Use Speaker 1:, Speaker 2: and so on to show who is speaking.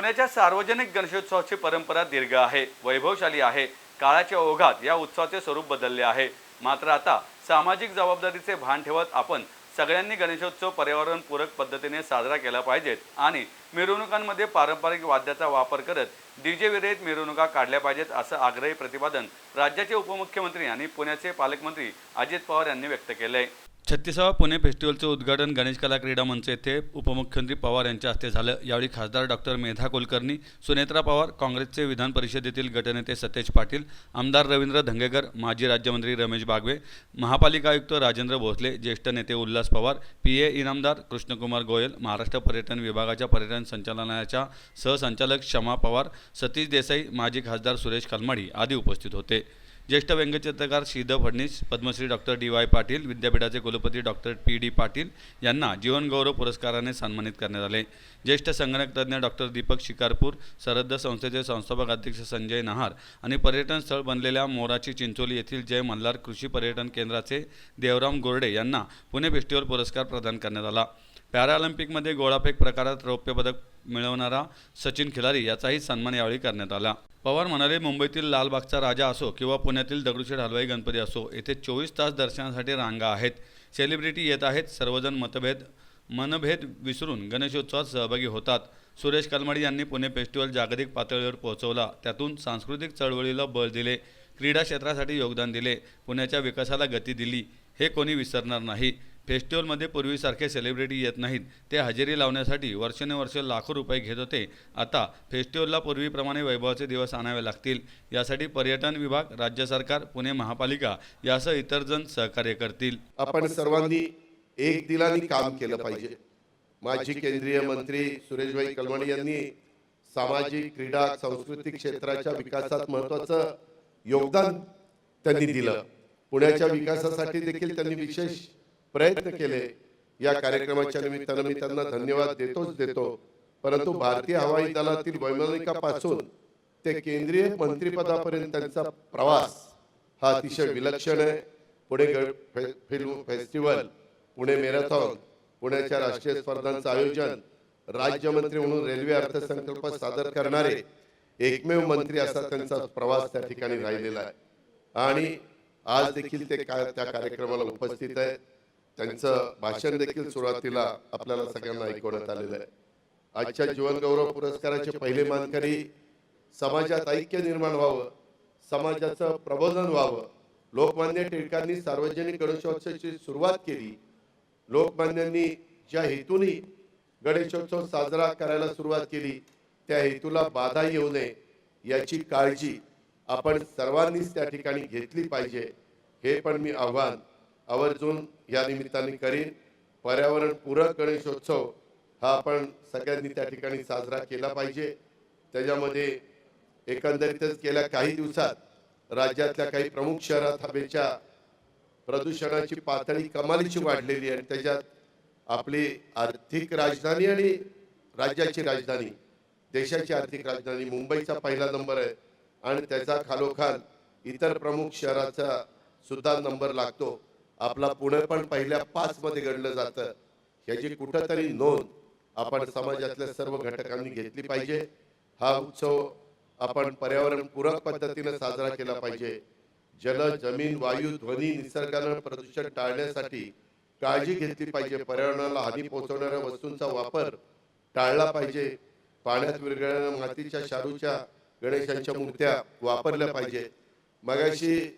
Speaker 1: पुण्याच्या सार्वजनिक गणेशोत्सवाची परंपरा दीर्घ आहे वैभवशाली आहे काळाच्या ओघात या उत्सवाचे स्वरूप बदलले आहे मात्र आता सामाजिक जबाबदारीचे भान ठेवत आपण सगळ्यांनी गणेशोत्सव पर्यावरणपूरक पद्धतीने साजरा केला पाहिजेत आणि मिरवणुकांमध्ये पारंपरिक वाद्याचा वापर करत डीजे विरहित मिरवणुका काढल्या पाहिजेत असं आग्रही प्रतिपादन राज्याचे उपमुख्यमंत्री आणि पुण्याचे पालकमंत्री अजित पवार यांनी व्यक्त केलं आहे
Speaker 2: छत्तीसावा पुणे फेस्टिवलचं उद्घाटन गणेश कला क्रीडा मंच येथे उपमुख्यमंत्री पवार यांच्या हस्ते झालं यावेळी खासदार डॉक्टर मेधा कुलकर्णी सुनेत्रा पवार काँग्रेसचे विधान परिषदेतील गटनेते सतेज पाटील आमदार रवींद्र धंगेकर माजी राज्यमंत्री रमेश बागवे महापालिका आयुक्त राजेंद्र भोसले ज्येष्ठ नेते उल्हास पवार पी ए इनामदार कृष्णकुमार गोयल महाराष्ट्र पर्यटन विभागाच्या पर्यटन संचालनाच्या सहसंचालक क्षमा पवार सतीश देसाई माजी खासदार सुरेश कलमाडी आदी उपस्थित होते ज्येष्ठ व्यंगचित्रकार Shrid Phadnis Padmashri doctor D Y Patil विद्यापीठाचे कुलपती डॉक्टर पी डी पाटील यांना जीवनगौरव पुरस्काराने सन्मानित करण्यात आले ज्येष्ठ संगणक तज्ज्ञ डॉक्टर दीपक शिकारपूर सरद्द संस्थेचे संस्थापक अध्यक्ष संजय नहार आणि पर्यटन स्थळ बनलेल्या मोराची चिंचोली येथील जय मल्हार कृषी पर्यटन केंद्राचे देवराम गोरडे यांना पुणे फेस्टिवल पुरस्कार प्रदान करण्यात आला पॅरालिम्पिकमध्ये गोळाफेक प्रकारात रौप्य पदक मिळवणारा सचिन खिलारी याचाही सन्मान यावेळी करण्यात आला पवार म्हणाले मुंबईतील लालबागचा राजा असो किंवा पुण्यातील दगडूशेठ हलवाई गणपती असो येथे चोवीस तास दर्शनासाठी रांगा आहेत सेलिब्रिटी येत आहेत सर्वजण मतभेद मनभेद विसरून गणेशोत्सवात सहभागी होतात सुरेश कलमाडी यांनी पुणे फेस्टिवल जागतिक पातळीवर पोहोचवला त्यातून सांस्कृतिक चळवळीला बळ दिले क्रीडा क्षेत्रासाठी योगदान दिले पुण्याच्या विकासाला गती दिली हे कोणी विसरणार नाही फेस्टिवलमध्ये पूर्वीसारखे सेलिब्रिटी येत नाहीत ते हजेरी लावण्यासाठी वर्ष लाखो रुपये घेत होते आता फेस्टिवलला पूर्वीप्रमाणे वैभवाचे दिवस आणावे लागतील यासाठी पर्यटन विभाग राज्य सरकार पुणे महापालिका यासह इतर जण सहकार्य करतील
Speaker 3: आपण सर्वांनी एक दिलानी काम केलं पाहिजे माजी केंद्रीय मंत्री सुरेशभाई भाई यांनी सामाजिक क्रीडा सांस्कृतिक क्षेत्राच्या विकासात महत्वाचं योगदान त्यांनी दिलं पुण्याच्या विकासासाठी देखील त्यांनी विशेष प्रयत्न केले या कार्यक्रमाच्या निमित्तानं मी त्यांना धन्यवाद देतोच देतो परंतु भारतीय हवाई दलातील वैमानिकापासून ते केंद्रीय मंत्रिपदापर्यंत त्यांचा प्रवास हा अतिशय विलक्षण आहे Pune film festival Pune marathon पुण्याच्या राष्ट्रीय स्पर्धांचं आयोजन राज्यमंत्री म्हणून रेल्वे अर्थसंकल्प सादर करणारे एकमेव मंत्री असा त्यांचा प्रवास त्या ठिकाणी राहिलेला आहे आणि आज देखील ते त्या कार्यक्रमाला उपस्थित आहेत त्यांचं भाषण देखील सुरुवातीला आपल्याला सगळ्यांना ऐकवण्यात आलेलं आहे आजच्या जीवनगौरव पुरस्काराचे पहिले मानकरी समाजात ऐक्य निर्माण व्हावं समाजाचं प्रबोधन व्हावं लोकमान्य टिळकांनी सार्वजनिक गणेशोत्सवाची सुरुवात केली लोकमान्यांनी ज्या हेतूने गणेशोत्सव साजरा करायला सुरुवात केली त्या हेतूला बाधा येऊ नये याची काळजी आपण सर्वांनीच त्या ठिकाणी घेतली पाहिजे हे पण मी आव्हान आवर्जून या निमित्ताने करीन पूरक गणेशोत्सव हा आपण सगळ्यांनी त्या ठिकाणी साजरा केला पाहिजे त्याच्यामध्ये एकंदरीतच गेल्या काही दिवसात राज्यातल्या काही प्रमुख शहरात हवेच्या प्रदूषणाची पातळी कमालीची वाढलेली आणि त्याच्यात आपली आर्थिक राजधानी आणि राज्याची राजधानी देशाची आर्थिक राजधानी मुंबईचा पहिला नंबर आहे आणि त्याचा खालोखाल इतर प्रमुख शहराचा सुद्धा नंबर लागतो आपला पुणे पण पहिल्या पाच मध्ये घडलं जातं ह्याची कुठंतरी नोंद आपण समाजातल्या सर्व घटकांनी घेतली पाहिजे हा उत्सव आपण पर्यावरण पूरक पद्धतीने साजरा केला पाहिजे जल जमीन वायू ध्वनी निसर्गानं प्रदूषण टाळण्यासाठी काळजी घेतली पाहिजे पर्यावरणाला हानी पोहोचवणाऱ्या वस्तूंचा वापर टाळला पाहिजे पाण्यात विरघळणाऱ्या मातीच्या शारूच्या गणेशांच्या मूर्त्या वापरल्या पाहिजे मगाशी